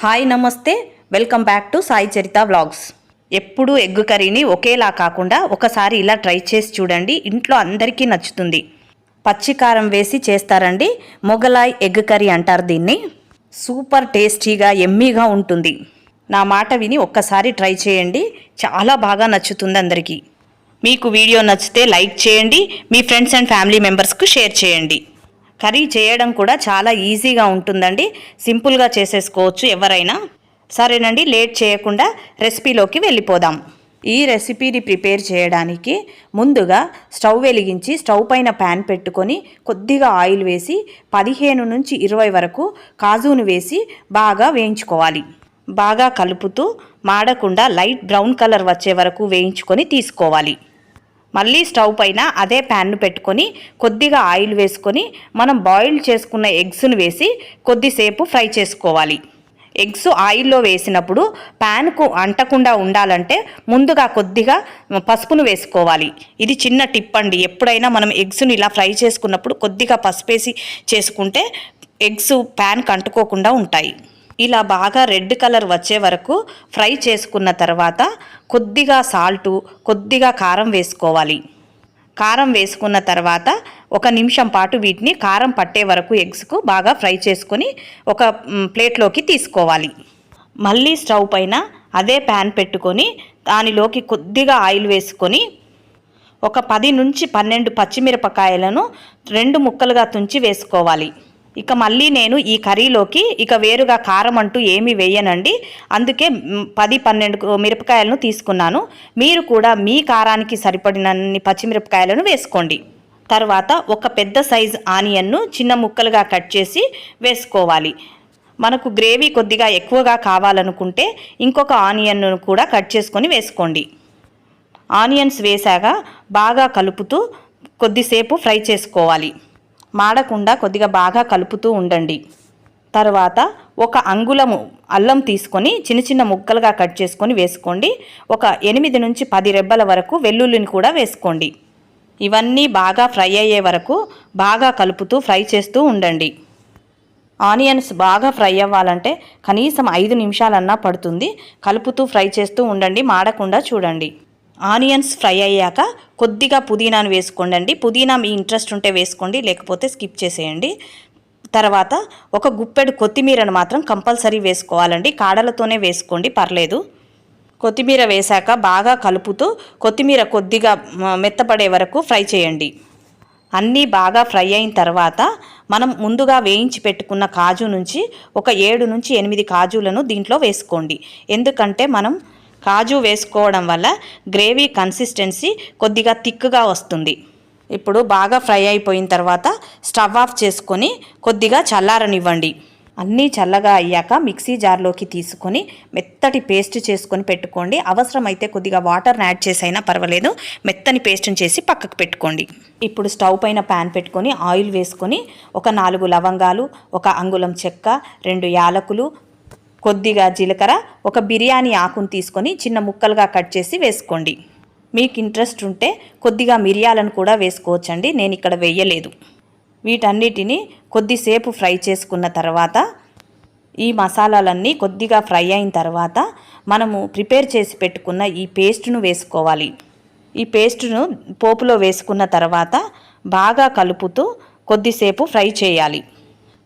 Hi నమస్తే. Welcome back to Sai Charitha vlogs. ఎప్పుడు egg కర్రీని ఒకేలా కాకుండా ఒకసారి ఇలా ట్రై చేసి చూడండి. ఇంట్లో అందరికీ నచ్చుతుంది. పచ్చికారం వేసి చేస్తారండి. మొగలాయ్ ఎగ్ కర్రీ అంటారు దీన్ని. సూపర్ టేస్టీగా ఎమ్మీగా ఉంటుంది. నా మాట విని ఒక్కసారి ట్రై చేయండి. చాలా బాగా నచ్చుతుంది అందరికీ. మీకు వీడియో నచ్చితే లైక్ చేయండి. మీ ఫ్రెండ్స్ అండ్ ఫ్యామిలీ మెంబర్స్కు షేర్ చేయండి. కర్రీ చేయడం కూడా చాలా ఈజీగా ఉంటుందండి. సింపుల్గా చేసేసుకోవచ్చు ఎవరైనా. సరేనండి లేట్ చేయకుండా రెసిపీలోకి వెళ్ళిపోదాం. ఈ రెసిపీని ప్రిపేర్ చేయడానికి ముందుగా స్టవ్ వెలిగించి స్టవ్ పైన ప్యాన్ పెట్టుకొని కొద్దిగా ఆయిల్ వేసి పదిహేను నుంచి ఇరవై వరకు కాజును వేసి బాగా వేయించుకోవాలి. బాగా కలుపుతూ మాడకుండా లైట్ బ్రౌన్ కలర్ వచ్చే వరకు వేయించుకొని తీసుకోవాలి. మళ్ళీ స్టవ్ పైన అదే ప్యాన్ను పెట్టుకొని కొద్దిగా ఆయిల్ వేసుకొని మనం బాయిల్ చేసుకున్న ఎగ్స్ను వేసి కొద్దిసేపు ఫ్రై చేసుకోవాలి. ఎగ్స్ ఆయిల్లో వేసినప్పుడు ప్యాన్కు అంటకుండా ఉండాలంటే ముందుగా కొద్దిగా పసుపును వేసుకోవాలి. ఇది చిన్న టిప్ అండి. ఎప్పుడైనా మనం ఎగ్స్ను ఇలా ఫ్రై చేసుకున్నప్పుడు కొద్దిగా పసుపు వేసి చేసుకుంటే ఎగ్స్ ప్యాన్కి అంటుకోకుండా ఉంటాయి. ఇలా బాగా రెడ్ కలర్ వచ్చే వరకు ఫ్రై చేసుకున్న తర్వాత కొద్దిగా సాల్టు కొద్దిగా కారం వేసుకోవాలి. కారం వేసుకున్న తర్వాత ఒక నిమిషం పాటు వీటిని కారం పట్టే వరకు ఎగ్స్కు బాగా ఫ్రై చేసుకొని ఒక ప్లేట్లోకి తీసుకోవాలి. మళ్ళీ స్టవ్ పైన అదే ప్యాన్ పెట్టుకొని దానిలోకి కొద్దిగా ఆయిల్ వేసుకొని ఒక పది నుంచి పన్నెండు పచ్చిమిరపకాయలను రెండు ముక్కలుగా తుంచి వేసుకోవాలి. ఇక మళ్ళీ నేను ఈ కర్రీలోకి ఇక వేరుగా కారం అంటూ ఏమీ వేయనండి. అందుకే పది పన్నెండు మిరపకాయలను తీసుకున్నాను. మీరు కూడా మీ కారానికి సరిపడినన్ని పచ్చిమిరపకాయలను వేసుకోండి. తర్వాత ఒక పెద్ద సైజ్ ఆనియన్ను చిన్న ముక్కలుగా కట్ చేసి వేసుకోవాలి. మనకు గ్రేవీ కొద్దిగా ఎక్కువగా కావాలనుకుంటే ఇంకొక ఆనియన్ను కూడా కట్ చేసుకొని వేసుకోండి. ఆనియన్స్ వేసాక బాగా కలుపుతూ కొద్దిసేపు ఫ్రై చేసుకోవాలి. మాడకుండా కొద్దిగా బాగా కలుపుతూ ఉండండి. తర్వాత ఒక అంగుళము అల్లం తీసుకొని చిన్న చిన్న ముక్కలుగా కట్ చేసుకొని వేసుకోండి. ఒక ఎనిమిది నుంచి పది రెబ్బల వరకు వెల్లుల్లిని కూడా వేసుకోండి. ఇవన్నీ బాగా ఫ్రై అయ్యే వరకు బాగా కలుపుతూ ఫ్రై చేస్తూ ఉండండి. ఆనియన్స్ బాగా ఫ్రై అవ్వాలంటే కనీసం ఐదు నిమిషాలన్నా పడుతుంది. కలుపుతూ ఫ్రై చేస్తూ ఉండండి. మాడకుండా చూడండి. ఆనియన్స్ ఫ్రై అయ్యాక కొద్దిగా పుదీనాను వేసుకోండి పుదీనా మీ ఇంట్రెస్ట్ ఉంటే వేసుకోండి లేకపోతే స్కిప్ చేసేయండి. తర్వాత ఒక గుప్పెడు కొత్తిమీరను మాత్రం కంపల్సరీ వేసుకోవాలండి. కాడలతోనే వేసుకోండి పర్లేదు. కొత్తిమీర వేశాక బాగా కలుపుతూ కొత్తిమీర కొద్దిగా మెత్తపడే వరకు ఫ్రై చేయండి. అన్నీ బాగా ఫ్రై అయిన తర్వాత మనం ముందుగా వేయించి పెట్టుకున్న కాజు నుంచి ఒక ఏడు నుంచి ఎనిమిది కాజులను దీంట్లో వేసుకోండి. ఎందుకంటే మనం కాజు వేసుకోవడం వల్ల గ్రేవీ కన్సిస్టెన్సీ కొద్దిగా థిక్గా వస్తుంది. ఇప్పుడు బాగా ఫ్రై అయిపోయిన తర్వాత స్టవ్ ఆఫ్ చేసుకొని కొద్దిగా చల్లారనివ్వండి. అన్నీ చల్లగా అయ్యాక మిక్సీ జార్లోకి తీసుకొని మెత్తటి పేస్ట్ చేసుకొని పెట్టుకోండి. అవసరమైతే కొద్దిగా వాటర్ని యాడ్ చేసైనా పర్వాలేదు. మెత్తని పేస్ట్ని చేసి పక్కకు పెట్టుకోండి. ఇప్పుడు స్టవ్ పైన ప్యాన్ పెట్టుకొని ఆయిల్ వేసుకొని ఒక నాలుగు లవంగాలు ఒక అంగుళం చెక్క రెండు యాలకులు కొద్దిగా జీలకర్ర ఒక బిర్యానీ ఆకును తీసుకొని చిన్న ముక్కలుగా కట్ చేసి వేసుకోండి. మీకు ఇంట్రెస్ట్ ఉంటే కొద్దిగా మిరియాలను కూడా వేసుకోవచ్చండి నేను ఇక్కడ వేయలేదు. వీటన్నిటిని కొద్దిసేపు ఫ్రై చేసుకున్న తర్వాత ఈ మసాలాలన్నీ కొద్దిగా ఫ్రై అయిన తర్వాత మనము ప్రిపేర్ చేసి పెట్టుకున్న ఈ పేస్ట్ను వేసుకోవాలి. ఈ పేస్ట్ను పోపులో వేసుకున్న తర్వాత బాగా కలుపుతూ కొద్దిసేపు ఫ్రై చేయాలి.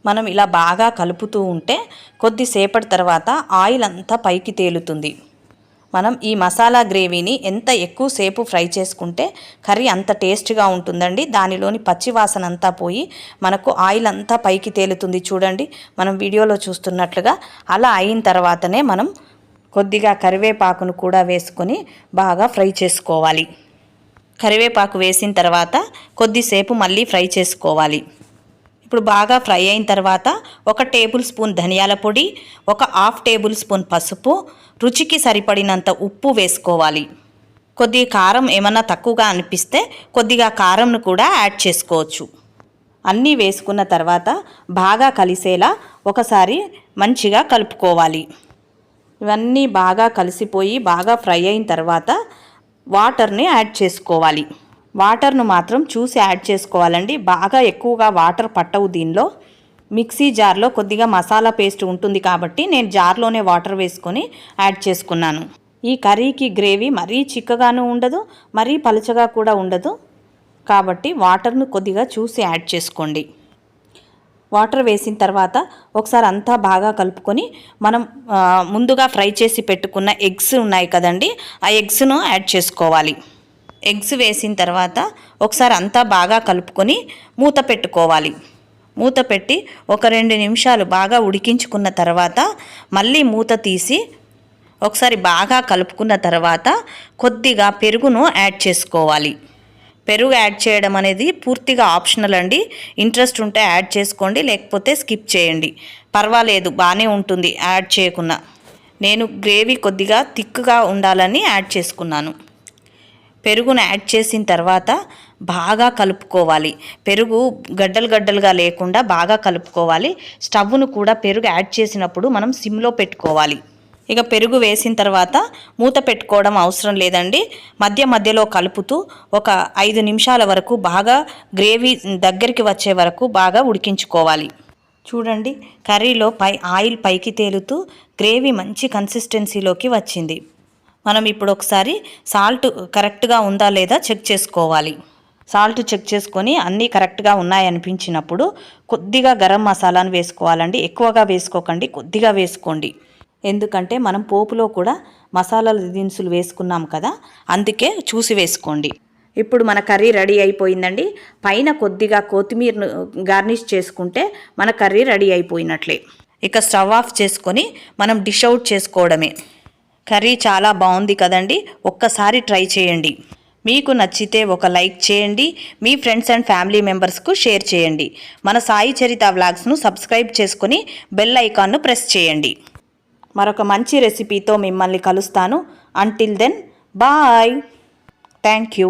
మనం ఇలా బాగా కలుపుతూ ఉంటే కొద్దిసేపటి తర్వాత ఆయిల్ అంతా పైకి తేలుతుంది. మనం ఈ మసాలా గ్రేవీని ఎంత ఎక్కువసేపు ఫ్రై చేసుకుంటే కర్రీ అంత టేస్ట్గా ఉంటుందండి. దానిలోని పచ్చివాసన అంతా పోయి మనకు ఆయిల్ అంతా పైకి తేలుతుంది చూడండి. మనం వీడియోలో చూస్తున్నట్లుగా అలా అయిన తర్వాతనే మనం కొద్దిగా కరివేపాకును కూడా వేసుకొని బాగా ఫ్రై చేసుకోవాలి. కరివేపాకు వేసిన తర్వాత కొద్దిసేపు మళ్ళీ ఫ్రై చేసుకోవాలి. ఇప్పుడు బాగా ఫ్రై అయిన తర్వాత ఒక టేబుల్ స్పూన్ ధనియాల పొడి ఒక హాఫ్ టేబుల్ స్పూన్ పసుపు రుచికి సరిపడినంత ఉప్పు వేసుకోవాలి. కొద్దిగా కారం ఏమన్నా తక్కువగా అనిపిస్తే కొద్దిగా కారంను కూడా యాడ్ చేసుకోవచ్చు. అన్నీ వేసుకున్న తర్వాత బాగా కలిసేలా ఒకసారి మంచిగా కలుపుకోవాలి. ఇవన్నీ బాగా కలిసిపోయి బాగా ఫ్రై అయిన తర్వాత వాటర్ని యాడ్ చేసుకోవాలి. వాటర్ను మాత్రం చూసి యాడ్ చేసుకోవాలండి. బాగా ఎక్కువగా వాటర్ పట్టవు దీనిలో. మిక్సీ జార్లో కొద్దిగా మసాలా పేస్ట్ ఉంటుంది కాబట్టి నేను జార్లోనే వాటర్ వేసుకొని యాడ్ చేసుకున్నాను. ఈ కర్రీకి గ్రేవీ మరీ చిక్కగాను ఉండదు మరీ పలుచగా కూడా ఉండదు. కాబట్టి వాటర్ను కొద్దిగా చూసి యాడ్ చేసుకోండి. వాటర్ వేసిన తర్వాత ఒకసారి అంతా బాగా కలుపుకొని మనం ముందుగా ఫ్రై చేసి పెట్టుకున్న ఎగ్స్ ఉన్నాయి కదండి ఆ ఎగ్స్ను యాడ్ చేసుకోవాలి. ఎగ్స్ వేసిన తర్వాత ఒకసారి అంతా బాగా కలుపుకొని మూత పెట్టుకోవాలి. మూత పెట్టి ఒక రెండు నిమిషాలు బాగా ఉడికించుకున్న తర్వాత మళ్ళీ మూత తీసి ఒకసారి బాగా కలుపుకున్న తర్వాత కొద్దిగా పెరుగును యాడ్ చేసుకోవాలి. పెరుగు యాడ్ చేయడం అనేది పూర్తిగా ఆప్షనల్ అండి. ఇంట్రెస్ట్ ఉంటే యాడ్ చేసుకోండి లేకపోతే స్కిప్ చేయండి. పర్వాలేదు బాగానే ఉంటుంది యాడ్ చేయకున్నా. నేను గ్రేవీ కొద్దిగా థిక్గా ఉండాలని యాడ్ చేసుకున్నాను. పెరుగును యాడ్ చేసిన తర్వాత బాగా కలుపుకోవాలి. పెరుగు గడ్డలు గడ్డలుగా లేకుండా బాగా కలుపుకోవాలి. స్టవ్ను కూడా పెరుగు యాడ్ చేసినప్పుడు మనం సిమ్లో పెట్టుకోవాలి. ఇక పెరుగు వేసిన తర్వాత మూత పెట్టుకోవడం అవసరం లేదండి. మధ్య మధ్యలో కలుపుతూ ఒక ఐదు నిమిషాల వరకు బాగా గ్రేవీ దగ్గరికి వచ్చే వరకు బాగా ఉడికించుకోవాలి. చూడండి కర్రీలో పై ఆయిల్ పైకి తేలుతూ గ్రేవీ మంచి కన్సిస్టెన్సీలోకి వచ్చింది. మనం ఇప్పుడు ఒకసారి సాల్ట్ కరెక్ట్గా ఉందా లేదా చెక్ చేసుకోవాలి. సాల్ట్ చెక్ చేసుకొని అన్నీ కరెక్ట్గా ఉన్నాయనిపించినప్పుడు కొద్దిగా గరం మసాలాను వేసుకోవాలండి. ఎక్కువగా వేసుకోకండి కొద్దిగా వేసుకోండి. ఎందుకంటే మనం పోపులో కూడా మసాలాల దినుసులు వేసుకున్నాం కదా అందుకే చూసి వేసుకోండి. ఇప్పుడు మన కర్రీ రెడీ అయిపోయిందండి. పైన కొద్దిగా కొత్తిమీరను గార్నిష్ చేసుకుంటే మన కర్రీ రెడీ అయిపోయినట్లే. ఇక స్టవ్ ఆఫ్ చేసుకొని మనం డిష్ అవుట్ చేసుకోవడమే. కర్రీ చాలా బాగుంది కదండి ఒక్కసారి ట్రై చేయండి. మీకు నచ్చితే ఒక లైక్ చేయండి మీ ఫ్రెండ్స్ అండ్ ఫ్యామిలీ మెంబర్స్కు షేర్ చేయండి. మన సాయి చరిత వ్లాగ్స్ను సబ్స్క్రైబ్ చేసుకుని బెల్ ఐకాన్ను ప్రెస్ చేయండి. మరొక మంచి రెసిపీతో మిమ్మల్ని కలుస్తాను. Until then bye thank you